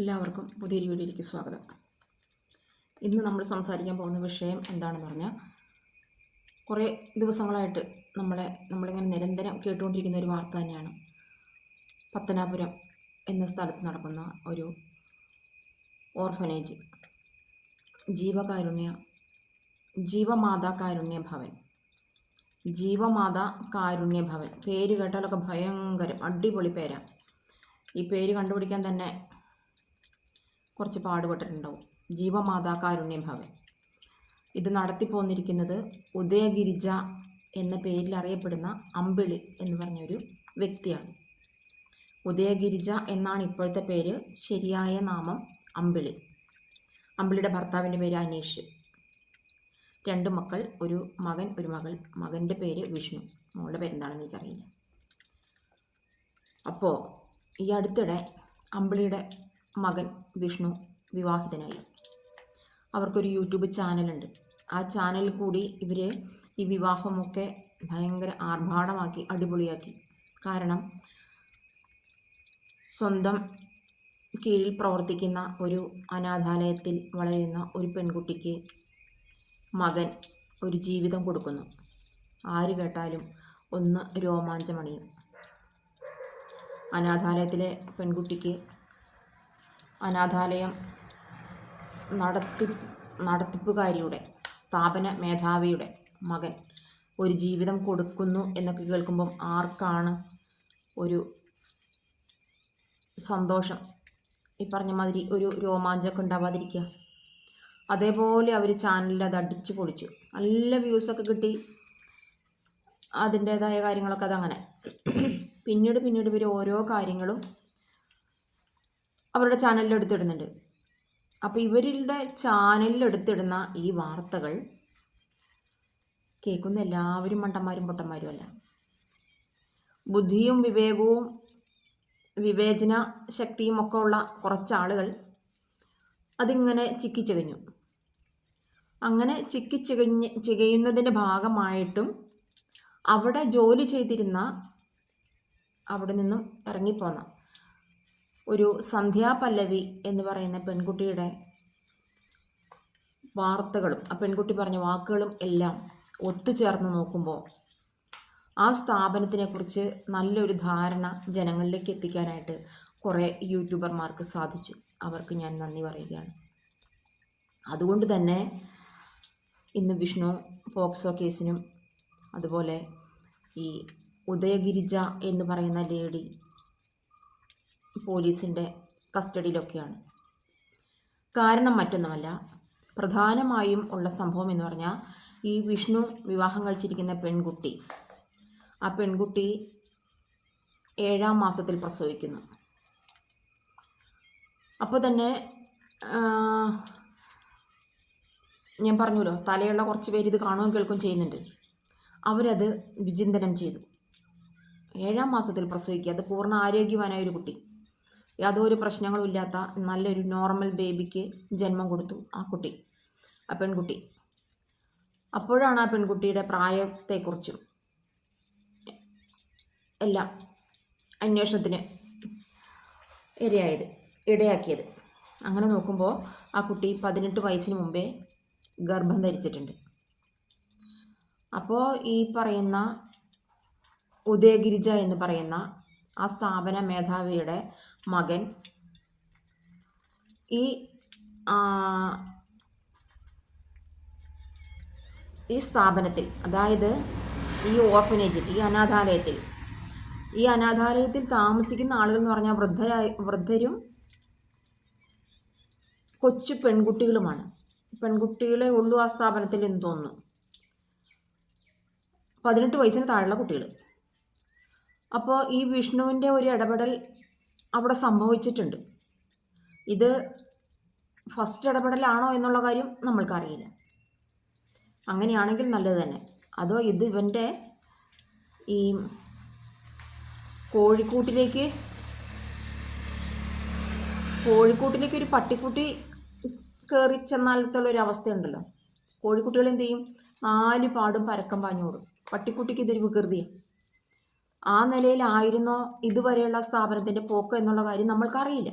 എല്ലാവർക്കും പുതിയൊരു വീഡിയോയിലേക്ക് സ്വാഗതം. ഇന്ന് നമ്മൾ സംസാരിക്കാൻ പോകുന്ന വിഷയം എന്താണെന്ന് പറഞ്ഞാൽ കുറേ ദിവസങ്ങളായിട്ട് നമ്മളെ നമ്മളിങ്ങനെ നിരന്തരം കേട്ടുകൊണ്ടിരിക്കുന്ന ഒരു വാർത്ത തന്നെയാണ്. പത്തനാപുരം എന്ന സ്ഥലത്ത് നടക്കുന്ന ഒരു ഓർഫനേജ്. ജീവകാരുണ്യ ജീവമാതാ കാരുണ്യ ഭവൻ. ജീവമാതാ കാരുണ്യ ഭവൻ. പേര് കേട്ടാലൊക്കെ ഭയങ്കരം അടിപൊളി പേരാണ് ഈ പേര് കണ്ടുപിടിക്കാൻ തന്നെ കുറച്ച് പാടുപെട്ടിട്ടുണ്ടാവും. ജീവമാതാ കാരുണ്യ ഭവൻ ഇത് നടത്തിപ്പോന്നിരിക്കുന്നത് ഉദയഗിരിജ എന്ന പേരിൽ അറിയപ്പെടുന്ന അമ്പിളി എന്ന് പറഞ്ഞൊരു വ്യക്തിയാണ്. ഉദയഗിരിജ എന്നാണ് ഇപ്പോഴത്തെ പേര്. ശരിയായ നാമം അമ്പിളി. അമ്പിളിയുടെ ഭർത്താവിന്റെ പേര് അനീഷ്. രണ്ട് മക്കൾ ഒരു മകൻ ഒരു മകൾ. മകന്റെ പേര് വിഷ്ണു. മോളുടെ പേരെന്താണെന്ന് എനിക്കറിയില്ല. അപ്പോൾ ഈ അടുത്തിടെ അമ്പിളിയുടെ മകൻ വിഷ്ണു വിവാഹിതനായി. അവർക്കൊരു യൂട്യൂബ് ചാനലുണ്ട്. ആ ചാനലിൽ കൂടി ഇവർ ഈ വിവാഹമൊക്കെ ഭയങ്കര ആർഭാടമാക്കി അടിപൊളിയാക്കി. കാരണം സ്വന്തം കീഴിൽ പ്രവർത്തിക്കുന്ന ഒരു അനാഥാലയത്തിൽ വളരുന്ന ഒരു പെൺകുട്ടിക്ക് മകൻ ഒരു ജീവിതം കൊടുക്കുന്നു. ആര് കേട്ടാലും ഒന്ന് രോമാഞ്ചമണിയും. അനാഥാലയത്തിലെ പെൺകുട്ടിക്ക് അനാഥാലയം നടത്തി നടത്തിപ്പുകാരിയുടെ സ്ഥാപന മേധാവിയുടെ മകൻ ഒരു ജീവിതം കൊടുക്കുന്നു എന്നൊക്കെ കേൾക്കുമ്പം ആർക്കാണ് ഒരു സന്തോഷം? ഈ പറഞ്ഞ മാതിരി ഒരു രോമാഞ്ചമൊക്കെ ഉണ്ടാവാതിരിക്കുക. അതേപോലെ അവർ ചാനലിൽ അത് അടിച്ചു പൊളിച്ചു. നല്ല വ്യൂസൊക്കെ കിട്ടി. അതിന്റേതായ കാര്യങ്ങളൊക്കെ അതങ്ങനെ. പിന്നീട് പിന്നീട് ഇവർ ഓരോ കാര്യങ്ങളും അവരുടെ ചാനലിൽ എടുത്തിടുന്നുണ്ട്. അപ്പോൾ ഇവരുടെ ചാനലിൽ എടുത്തിടുന്ന ഈ വാർത്തകൾ കേൾക്കുന്ന എല്ലാവരും മണ്ടന്മാരും പൊട്ടന്മാരും അല്ല. ബുദ്ധിയും വിവേകവും വിവേചന ശക്തിയും ഒക്കെ ഉള്ള കുറച്ച് ആളുകൾ അതിങ്ങനെ ചിക്കിച്ചികഞ്ഞു അങ്ങനെ ചിക്കിച്ചികഞ്ഞ് ചികയുന്നതിന്റെ ഭാഗമായിട്ടും അവിടെ ജോലി ചെയ്തിരുന്ന അവിടെ നിന്നും ഇറങ്ങിപ്പോന്ന ഒരു സന്ധ്യാ പല്ലവി എന്ന് പറയുന്ന പെൺകുട്ടിയുടെ വാർത്തകളും ആ പെൺകുട്ടി പറഞ്ഞ വാക്കുകളും എല്ലാം ഒത്തുചേർന്ന് നോക്കുമ്പോൾ ആ സ്ഥാപനത്തിനെക്കുറിച്ച് നല്ലൊരു ധാരണ ജനങ്ങളിലേക്ക് എത്തിക്കാനായിട്ട് കുറേ യൂട്യൂബർമാർക്ക് സാധിച്ചു. അവർക്ക് ഞാൻ നന്ദി പറയുകയാണ്. അതുകൊണ്ട് തന്നെ ഇന്ന് വിഷ്ണു പോക്സോ കേസിനും അതുപോലെ ഈ ഉദയഗിരിജ എന്ന് പറയുന്ന ലേഡി പോലീസിന്റെ കസ്റ്റഡിയിലൊക്കെയാണ്. കാരണം മറ്റൊന്നുമല്ല പ്രധാനമായും ഉള്ള സംഭവം എന്ന് പറഞ്ഞാൽ ഈ വിഷ്ണു വിവാഹം കഴിച്ചിരിക്കുന്ന പെൺകുട്ടി ആ പെൺകുട്ടി ഏഴാം മാസത്തിൽ പ്രസവിക്കുന്നു. അപ്പോൾ തന്നെ ഞാൻ പറഞ്ഞല്ലോ തലയുള്ള കുറച്ച് പേര് ഇത് കാണുകയും കേൾക്കുകയും ചെയ്യുന്നുണ്ട്. അവരത് വിചിന്തനം ചെയ്തു. ഏഴാം മാസത്തിൽ പ്രസവിക്കുക അത് പൂർണ ആരോഗ്യവാനായ ഒരു കുട്ടി. യാതൊരു പ്രശ്നങ്ങളും ഇല്ലാത്ത നല്ലൊരു നോർമൽ ബേബിക്ക് ജന്മം കൊടുത്തു ആ കുട്ടി ആ പെൺകുട്ടി. അപ്പോഴാണ് ആ പെൺകുട്ടിയുടെ പ്രായത്തെക്കുറിച്ചും എല്ലാം അന്വേഷണത്തിന് ഇരയായത് ഇടയാക്കിയത്. അങ്ങനെ നോക്കുമ്പോൾ ആ കുട്ടി പതിനെട്ട് വയസ്സിന് മുമ്പേ ഗർഭം ധരിച്ചിട്ടുണ്ട്. അപ്പോൾ ഈ പറയുന്ന ഉദയഗിരിജ എന്ന് പറയുന്ന ആ സ്ഥാപന മേധാവിയുടെ മകൻ. ഈ ഈ സ്ഥാപനത്തിൽ അതായത് ഈ ഓർഫനേജിൽ ഈ അനാഥാലയത്തിൽ ഈ അനാഥാലയത്തിൽ താമസിക്കുന്ന ആളുകൾ എന്ന് പറഞ്ഞാൽ വൃദ്ധരായ വൃദ്ധരും കൊച്ചു പെൺകുട്ടികളുമാണ്. പെൺകുട്ടികളെ ഉള്ളു ആ സ്ഥാപനത്തിൽ എന്ന് തോന്നുന്നു. പതിനെട്ട് വയസ്സിന് താഴെയുള്ള കുട്ടികൾ. അപ്പോൾ ഈ വിഷ്ണുവിന്റെ ഒരു ഇടപെടൽ അവിടെ സംഭവിച്ചിട്ടുണ്ട്. ഇത് ഫസ്റ്റ് ഇടപെടലാണോ എന്നുള്ള കാര്യം നമ്മൾക്കറിയില്ല. അങ്ങനെയാണെങ്കിൽ നല്ലത് തന്നെ. അതോ ഇത് ഇവന്റെ ഈ കോഴിക്കൂട്ടിലേക്ക് കോഴിക്കൂട്ടിലേക്ക് ഒരു പട്ടിക്കുട്ടി കയറി ചെന്നാലത്തുള്ള ഒരു അവസ്ഥയുണ്ടല്ലോ. കോഴിക്കുട്ടികൾ എന്ത് ചെയ്യും? നാല് പാടും പരക്കം പാഞ്ഞോടും. പട്ടിക്കുട്ടിക്ക് ഇതൊരു വികൃതിയാണ് ആ നിലയിലായിരുന്നോ ഇതുവരെയുള്ള സ്ഥാപനത്തിന്റെ പോക്ക് എന്നുള്ള കാര്യം നമ്മൾക്കറിയില്ല.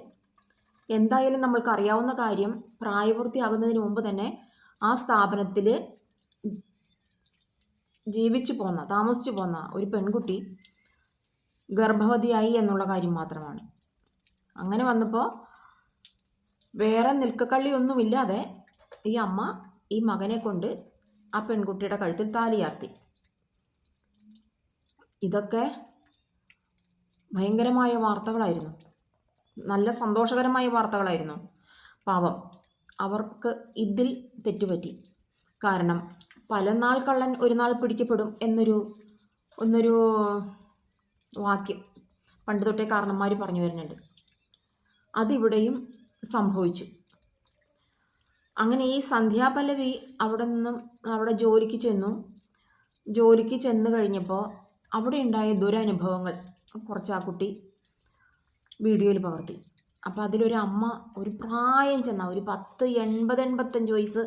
എന്തായാലും നമ്മൾക്കറിയാവുന്ന കാര്യം പ്രായപൂർത്തിയാകുന്നതിന് മുമ്പ് തന്നെ ആ സ്ഥാപനത്തിൽ ജീവിച്ചു പോന്ന താമസിച്ചു പോന്ന ഒരു പെൺകുട്ടി ഗർഭവതിയായി എന്നുള്ള കാര്യം മാത്രമാണ്. അങ്ങനെ വന്നപ്പോൾ വേറെ നിൽക്കക്കള്ളി ഒന്നുമില്ലാതെ ഈ അമ്മ ഈ മകനെ കൊണ്ട് ആ പെൺകുട്ടിയുടെ കഴുത്തിൽ താലിയാർത്തി ഇതൊക്കെ ഭയങ്കരമായ വാർത്തകളായിരുന്നു. നല്ല സന്തോഷകരമായ വാർത്തകളായിരുന്നു. പാവം. അവർക്ക് ഇതിൽ തെറ്റുപറ്റി. കാരണം പല നാൾ കള്ളൻ ഒരു നാൾ പിടിക്കപ്പെടും എന്നൊരു ഒന്നൊരു വാക്യം പണ്ട് തൊട്ടേ കാരണന്മാർ പറഞ്ഞു വരുന്നുണ്ട്. അതിവിടെയും സംഭവിച്ചു. അങ്ങനെ ഈ സന്ധ്യാപല്ലവി അവിടെ നിന്നും അവിടെ ജോലിക്ക് ചെന്നു. ജോലിക്ക് ചെന്ന് കഴിഞ്ഞപ്പോൾ അവിടെ ഉണ്ടായ ദുരനുഭവങ്ങൾ. കുറച്ച് ആ കുട്ടി വീഡിയോയിൽ പകർത്തി. അപ്പോൾ അതിലൊരു അമ്മ ഒരു പ്രായം ചെന്ന ഒരു പത്ത് എൺപത് എൺപത്തഞ്ച് വയസ്സ്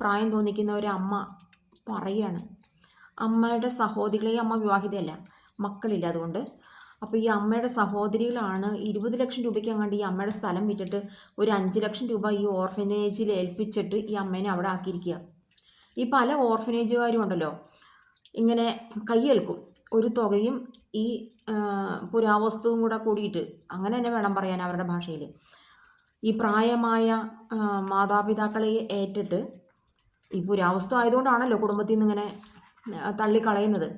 പ്രായം തോന്നിക്കുന്ന ഒരു അമ്മ പറയാണ്. അമ്മയുടെ സഹോദരികളെ അമ്മ വിവാഹിതയല്ല മക്കളില്ല അതുകൊണ്ട്. അപ്പോൾ ഈ അമ്മയുടെ സഹോദരികളാണ് ഇരുപത് ലക്ഷം രൂപയ്ക്ക് അങ്ങാണ്ട് ഈ അമ്മയുടെ സ്ഥലം വിറ്റിട്ട് ഒരു അഞ്ച് ലക്ഷം രൂപ ഈ ഓർഫനേജിൽ ഏൽപ്പിച്ചിട്ട് ഈ അമ്മേനെ അവിടെ ആക്കിയിരിക്കുക. ഈ പല ഓർഫനേജുകാരും ഉണ്ടല്ലോ ഇങ്ങനെ കയ്യേൽക്കും ഒരു തുകയും ഈ പുരാവസ്തുവും കൂടെ കൂടിയിട്ട് അങ്ങനെ തന്നെ വേണം പറയാൻ അവരുടെ ഭാഷയിൽ ഈ പ്രായമായ മാതാപിതാക്കളെ ഏറ്റിട്ട് ഈ പുരാവസ്തു ആയതുകൊണ്ടാണല്ലോ കുടുംബത്തിൽ നിന്ന് ഇങ്ങനെ തള്ളിക്കളയുന്നത്.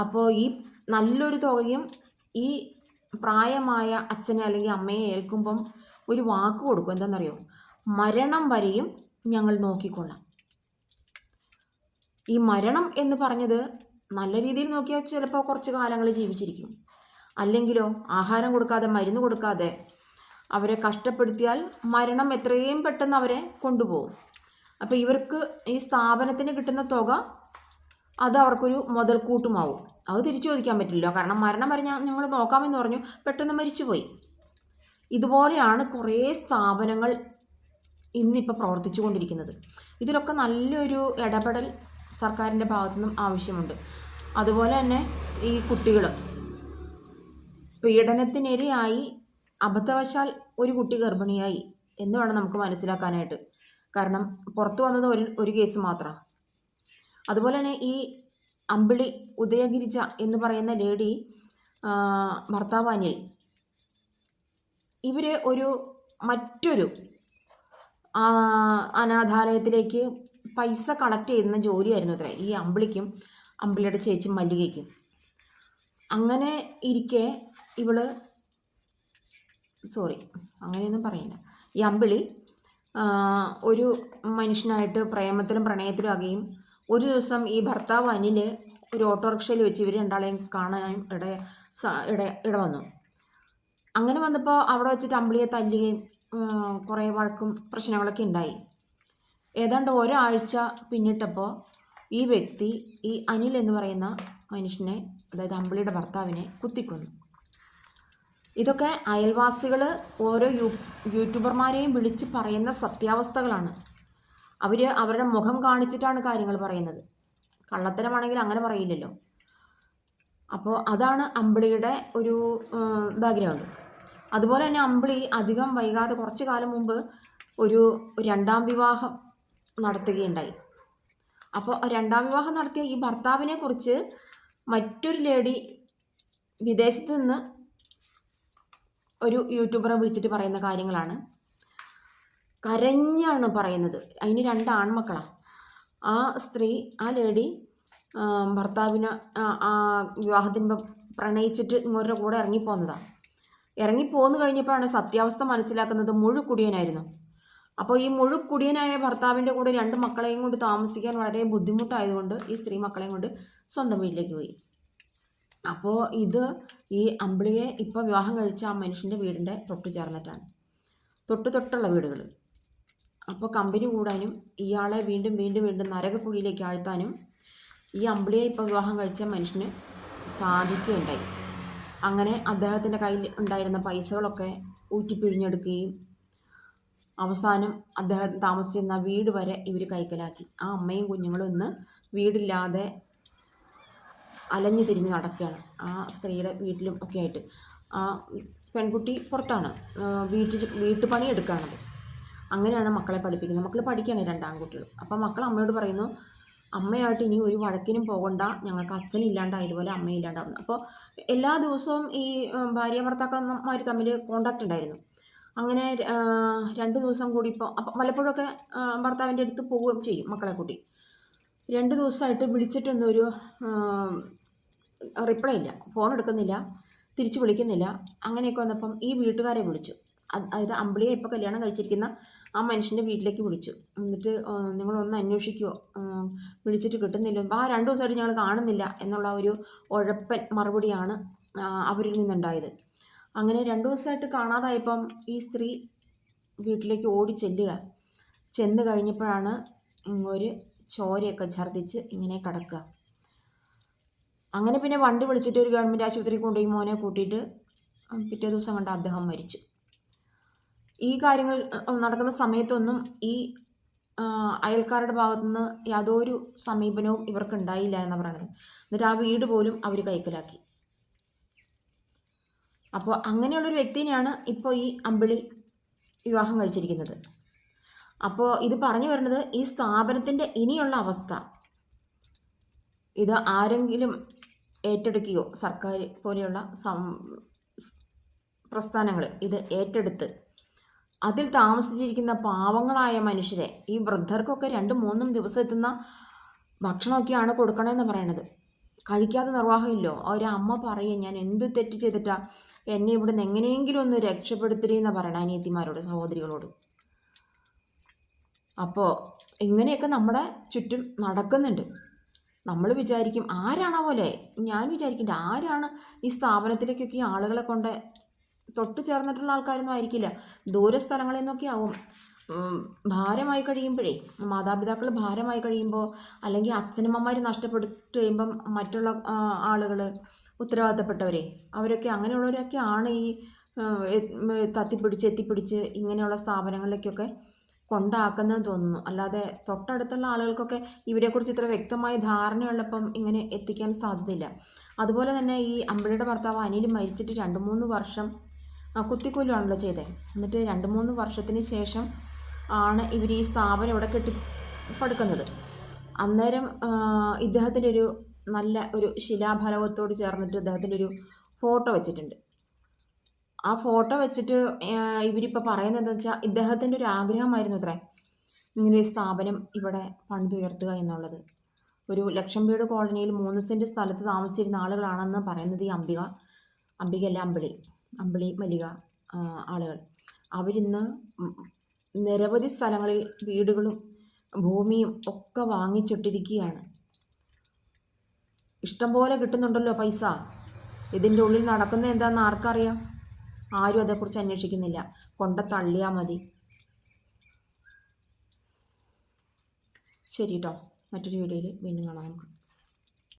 അപ്പോൾ ഈ നല്ലൊരു തുകയും ഈ പ്രായമായ അച്ഛനെ അല്ലെങ്കിൽ അമ്മയെ ഏൽക്കുമ്പം ഒരു വാക്ക് കൊടുക്കും. എന്താണെന്നറിയോ? മരണം വരെയും ഞങ്ങൾ നോക്കിക്കൊള്ളാം. ഈ മരണം എന്ന് പറഞ്ഞത് നല്ല രീതിയിൽ നോക്കിയാൽ ചിലപ്പോൾ കുറച്ച് കാലങ്ങൾ ജീവിച്ചിരിക്കും. അല്ലെങ്കിലോ ആഹാരം കൊടുക്കാതെ മരുന്ന് കൊടുക്കാതെ അവരെ കഷ്ടപ്പെടുത്തിയാൽ മരണം എത്രയും പെട്ടെന്ന് അവരെ കൊണ്ടുപോകും. അപ്പോൾ ഇവർക്ക് ഈ സ്ഥാപനത്തിന് കിട്ടുന്ന തുക അത് അവർക്കൊരു മുതൽക്കൂട്ടുമാവും. അത് തിരിച്ചു ചോദിക്കാൻ പറ്റില്ല കാരണം മരണം വരെ ഞാൻ ഞങ്ങൾ നോക്കാമെന്ന് പറഞ്ഞു പെട്ടെന്ന് മരിച്ചുപോയി. ഇതുപോലെയാണ് കുറേ സ്ഥാപനങ്ങൾ ഇന്നിപ്പോൾ പ്രവർത്തിച്ചു കൊണ്ടിരിക്കുന്നത് ഇതിലൊക്കെ നല്ലൊരു ഇടപെടൽ സർക്കാരിന്റെ ഭാഗത്തു നിന്നും ആവശ്യമുണ്ട്. അതുപോലെ തന്നെ ഈ കുട്ടികൾ പീഡനത്തിനിരയായി അബദ്ധവശാൽ ഒരു കുട്ടി ഗർഭിണിയായി എന്ന് വേണം നമുക്ക് മനസ്സിലാക്കാനായിട്ട്. കാരണം പുറത്തു വന്നത് ഒരു ഒരു കേസ് മാത്രമാണ് അതുപോലെ തന്നെ ഈ അമ്പിളി ഉദയഗിരിജ എന്ന് പറയുന്ന ലേഡി ഭർത്താവ് അനിൽ ഇവർ ഒരു മറ്റൊരു അനാഥാലയത്തിലേക്ക് പൈസ കളക്ട് ചെയ്യുന്ന ജോലിയായിരുന്നു അത്ര ഈ അമ്പിളിക്കും അമ്പിളിയുടെ ചേച്ചി മല്ലികയ്ക്കും. അങ്ങനെ ഇരിക്കെ ഇവൾ സോറി അങ്ങനെയൊന്നും പറയണ്ട. ഈ അമ്പിളി ഒരു മനുഷ്യനായിട്ട് പ്രേമത്തിലും പ്രണയത്തിലും ആകുകയും ഒരു ദിവസം ഈ ഭർത്താവ് അനിൽ ഒരു ഓട്ടോറിക്ഷയിൽ വെച്ച് ഇവർ രണ്ടാളെയും കാണാനും ഇട ഇട ഇട വന്നു. അങ്ങനെ വന്നപ്പോൾ അവിടെ വെച്ചിട്ട് അമ്പിളിയെ തല്ലുകയും കുറേ വഴക്കും പ്രശ്നങ്ങളൊക്കെ ഉണ്ടായി. ഏതാണ്ട് ഒരാഴ്ച പിന്നിട്ടപ്പോൾ ഈ വ്യക്തി ഈ അനിൽ എന്ന് പറയുന്ന മനുഷ്യനെ അതായത് അമ്പിളിയുടെ ഭർത്താവിനെ കുത്തിക്കൊന്നു. ഇതൊക്കെ അയൽവാസികൾ ഓരോ യൂ യൂട്യൂബർമാരെയും വിളിച്ച് പറയുന്ന സത്യാവസ്ഥകളാണ്. അവർ അവരുടെ മുഖം കാണിച്ചിട്ടാണ് കാര്യങ്ങൾ പറയുന്നത്. കള്ളത്തരമാണെങ്കിൽ അങ്ങനെ പറയില്ലല്ലോ. അപ്പോൾ അതാണ് അമ്പിളിയുടെ ഒരു ബാക്ക്ഗ്രൗണ്ട് അതുപോലെ തന്നെ അമ്പിളി അധികം വൈകാതെ കുറച്ച് കാലം മുമ്പ് ഒരു രണ്ടാം വിവാഹം നടത്തുകയുണ്ടായി. അപ്പോൾ രണ്ടാം വിവാഹം നടത്തിയ ഈ ഭർത്താവിനെ കുറിച്ച് മറ്റൊരു ലേഡി വിദേശത്ത് നിന്ന് ഒരു യൂട്യൂബറെ വിളിച്ചിട്ട് പറയുന്ന കാര്യങ്ങളാണ്. കരഞ്ഞാണ് പറയുന്നത്. അതിന് രണ്ട് ആൺമക്കളാണ് ആ സ്ത്രീ ആ ലേഡി ഭർത്താവിനെ വിവാഹത്തിന് പ്രണയിച്ചിട്ട് ഇങ്ങോട്ടൊരു കൂടെ ഇറങ്ങിപ്പോന്നതാണ് ഇറങ്ങിപ്പോന്നു കഴിഞ്ഞപ്പോഴാണ് സത്യാവസ്ഥ മനസ്സിലാക്കുന്നത് മുഴുക്കുടിയനായിരുന്നു അപ്പോൾ ഈ മുഴുക്കുടിയനായ ഭർത്താവിന്റെ കൂടെ രണ്ട് മക്കളെയും കൊണ്ട് താമസിക്കാൻ വളരെ ബുദ്ധിമുട്ടായതുകൊണ്ട് ഈ സ്ത്രീ മക്കളെയും കൊണ്ട് സ്വന്തം വീട്ടിലേക്ക് പോയി. അപ്പോൾ ഇത് ഈ അമ്പിളിയെ ഇപ്പോൾ വിവാഹം കഴിച്ച ആ മനുഷ്യന്റെ വീടിന്റെ തൊട്ട് ചേർന്നിട്ടാണ്. തൊട്ട് തൊട്ടുള്ള വീടുകൾ. അപ്പോൾ കമ്പനി കൂടാനും ഇയാളെ വീണ്ടും വീണ്ടും വീണ്ടും നരകക്കുഴിയിലേക്ക് ആഴ്ത്താനും ഈ അമ്പിളിയെ ഇപ്പോൾ വിവാഹം കഴിച്ച മനുഷ്യന് സാധിക്കുകയുണ്ടായി. അങ്ങനെ അദ്ദേഹത്തിന്റെ കയ്യിൽ ഉണ്ടായിരുന്ന പൈസകളൊക്കെ ഊറ്റിപ്പിഴിഞ്ഞെടുക്കുകയും അവസാനം അദ്ദേഹം താമസിച്ചിരുന്ന വീട് വരെ ഇവർ കൈക്കലാക്കി. ആ അമ്മയും കുഞ്ഞുങ്ങളും ഒന്ന് വീടില്ലാതെ അലഞ്ഞു തിരിഞ്ഞ് നടക്കുകയാണ്. ആ സ്ത്രീയുടെ വീട്ടിലും ഒക്കെ ആയിട്ട്. ആ പെൺകുട്ടി പുറത്താണ്. വീട്ടിൽ വീട്ടുപണി എടുക്കുകയാണത് അങ്ങനെയാണ് മക്കളെ പഠിപ്പിക്കുന്നത്. മക്കൾ പഠിക്കുകയാണ് രണ്ടാൺകുട്ടികൾ അപ്പോൾ മക്കൾ അമ്മയോട് പറയുന്നു അമ്മയായിട്ട് ഇനി ഒരു വഴക്കിനും പോകണ്ട. ഞങ്ങൾക്ക് അച്ഛനില്ലാണ്ടായതുപോലെ അമ്മയില്ലാണ്ടാവുന്നു അപ്പോൾ എല്ലാ ദിവസവും ഈ ഭാര്യ ഭർത്താക്കന്മാർ തമ്മിൽ കോണ്ടാക്റ്റ് ഉണ്ടായിരുന്നു. അങ്ങനെ രണ്ട് ദിവസം കൂടി ഇപ്പോൾ അപ്പം വല്ലപ്പോഴൊക്കെ ഭർത്താവിന്റെ അടുത്ത് പോവുകയും ചെയ്യും മക്കളെ കൂട്ടി. രണ്ട് ദിവസമായിട്ട് വിളിച്ചിട്ടൊന്നും ഒരു റിപ്ലൈ ഇല്ല. ഫോൺ എടുക്കുന്നില്ല തിരിച്ച് വിളിക്കുന്നില്ല. അങ്ങനെയൊക്കെ വന്നപ്പം ഈ വീട്ടുകാരെ വിളിച്ചു. അതായത് അമ്പിളിയെ ഇപ്പോൾ കല്യാണം കഴിച്ചിരിക്കുന്ന ആ മനുഷ്യന്റെ വീട്ടിലേക്ക് വിളിച്ചു. എന്നിട്ട് നിങ്ങളൊന്ന് അന്വേഷിക്കുമോ വിളിച്ചിട്ട് കിട്ടുന്നില്ല. ആ രണ്ട് ദിവസമായിട്ട് ഞങ്ങൾ കാണുന്നില്ല എന്നുള്ള ഒരു ഉഴപ്പൻ മറുപടിയാണ് അവരിൽ നിന്നുണ്ടായത്. അങ്ങനെ രണ്ടു ദിവസമായിട്ട് കാണാതായപ്പം ഈ സ്ത്രീ വീട്ടിലേക്ക് ഓടി ചെല്ലുക. ചെന്ന് കഴിഞ്ഞപ്പോഴാണ് ഒരു ചോരയൊക്കെ ഛർദ്ദിച്ച് ഇങ്ങനെ കിടക്കുക. അങ്ങനെ പിന്നെ വണ്ടി വിളിച്ചിട്ട് ഒരു ഗവൺമെന്റ് ആശുപത്രിയിൽ കൊണ്ടുപോയി മോനെ കൂട്ടിയിട്ട് പിറ്റേ ദിവസം കണ്ട അദ്ദേഹം മരിച്ചു. ഈ കാര്യങ്ങൾ നടക്കുന്ന സമയത്തൊന്നും ഈ അയൽക്കാരുടെ ഭാഗത്തുനിന്ന് യാതൊരു സമീപനവും ഇവർക്ക് ഉണ്ടായില്ല എന്ന് പറയുന്നത്. എന്നിട്ട് ആ വീട് പോലും അവർ കൈക്കലാക്കി. അപ്പോൾ അങ്ങനെയുള്ളൊരു വ്യക്തിനെയാണ് ഇപ്പോൾ ഈ അമ്പിളി വിവാഹം കഴിച്ചിരിക്കുന്നത്. അപ്പോൾ ഇത് പറഞ്ഞു വരുന്നത് ഈ സ്ഥാപനത്തിന്റെ ഇനിയുള്ള അവസ്ഥ. ഇത് ആരെങ്കിലും ഏറ്റെടുക്കുകയോ സർക്കാർ പോലെയുള്ള സം പ്രസ്ഥാനങ്ങൾ ഇത് ഏറ്റെടുത്ത് അതിൽ താമസിച്ചിരിക്കുന്ന പാവങ്ങളായ മനുഷ്യരെ ഈ വൃദ്ധർക്കൊക്കെ രണ്ടും മൂന്നും ദിവസം എത്തുന്ന ഭക്ഷണമൊക്കെയാണ് കൊടുക്കണമെന്ന് പറയണത്. കഴിക്കാതെ നിർവാഹമില്ലോ? ഒരു അമ്മ പറയും ഞാൻ എന്ത് തെറ്റ് ചെയ്തിട്ടാ എന്നെ ഇവിടുന്ന് എങ്ങനെയെങ്കിലും ഒന്ന് രക്ഷപ്പെടുത്തരുതെന്ന് പറയണം അനിയത്തിമാരോട് സഹോദരികളോട്. അപ്പോൾ ഇങ്ങനെയൊക്കെ നമ്മുടെ ചുറ്റും നടക്കുന്നുണ്ട്. നമ്മൾ വിചാരിക്കും ആരാണോ പോലെ? ഞാൻ വിചാരിക്കണ്ട ആരാണ് ഈ സ്ഥാപനത്തിലേക്കൊക്കെ ആളുകളെ കൊണ്ട് തൊട്ട് ചേർന്നിട്ടുള്ള ആൾക്കാരൊന്നും ആയിരിക്കില്ല. ദൂരസ്ഥലങ്ങളിൽ നിന്നൊക്കെ ആവും. ഭാരമായി കഴിയുമ്പോഴേ മാതാപിതാക്കൾ ഭാരമായി കഴിയുമ്പോൾ അല്ലെങ്കിൽ അച്ഛനമ്മമാർ നഷ്ടപ്പെട്ട് കഴിയുമ്പം മറ്റുള്ള ആളുകൾ ഉത്തരവാദിത്തപ്പെട്ടവരെ അവരൊക്കെ അങ്ങനെയുള്ളവരൊക്കെ ആണ് ഈ തത്തിപ്പിടിച്ച് എത്തിപ്പിടിച്ച് ഇങ്ങനെയുള്ള സ്ഥാപനങ്ങളിലേക്കൊക്കെ കൊണ്ടാക്കുന്നതെന്ന് തോന്നുന്നു. അല്ലാതെ തൊട്ടടുത്തുള്ള ആളുകൾക്കൊക്കെ ഇവരെക്കുറിച്ച് ഇത്ര വ്യക്തമായ ധാരണയുള്ളപ്പം ഇങ്ങനെ എത്തിക്കാൻ സാധ്യതയില്ല. അതുപോലെ തന്നെ ഈ അമ്പിളിയുടെ ഭർത്താവ് അനിൽ മരിച്ചിട്ട് രണ്ട് മൂന്ന് വർഷം കുത്തിക്കൂലാണല്ലോ ചെയ്തത് എന്നിട്ട് രണ്ട് മൂന്ന് വർഷത്തിന് ശേഷം ആണ് ഇവർ ഈ സ്ഥാപനം ഇവിടെ കെട്ടിപ്പടുക്കുന്നത്. അന്നേരം ഇദ്ദേഹത്തിന്റെ ഒരു നല്ല ഒരു ശിലാഫലകത്തോട് ചേർന്നിട്ട് ഇദ്ദേഹത്തിന്റെ ഒരു ഫോട്ടോ വെച്ചിട്ടുണ്ട്. ആ ഫോട്ടോ വെച്ചിട്ട് ഇവരിപ്പോൾ പറയുന്നത് എന്താ വെച്ചാൽ ഇദ്ദേഹത്തിന്റെ ഒരു ആഗ്രഹമായിരുന്നു അത്രേ. ഇങ്ങനെ ഒരു സ്ഥാപനം ഇവിടെ പണിതുയർത്തുക എന്നുള്ളത്. ഒരു ലക്ഷം വീട് കോളനിയിൽ മൂന്ന് സെന്റ് സ്ഥലത്ത് താമസിച്ചിരുന്ന ആളുകളാണെന്ന് പറയുന്നത് ഈ അംബിക. അംബികയല്ല അമ്പിളി. അമ്പിളി മല്ലിക ആളുകൾ. അവരിന്ന് നിരവധി സ്ഥലങ്ങളിൽ വീടുകളും ഭൂമിയും ഒക്കെ വാങ്ങിച്ചിട്ടിരിക്കുകയാണ്. ഇഷ്ടംപോലെ കിട്ടുന്നുണ്ടല്ലോ പൈസ. ഇതിന്റെ ഉള്ളിൽ നടക്കുന്നത് എന്താണെന്ന് ആർക്കറിയാം? ആരും അതേക്കുറിച്ച് അന്വേഷിക്കുന്നില്ല. കൊണ്ട തള്ളിയാൽ മതി. ശരി കേട്ടോ മറ്റൊരു വീഡിയോയിൽ വീണ്ടും കാണാം നമുക്ക്.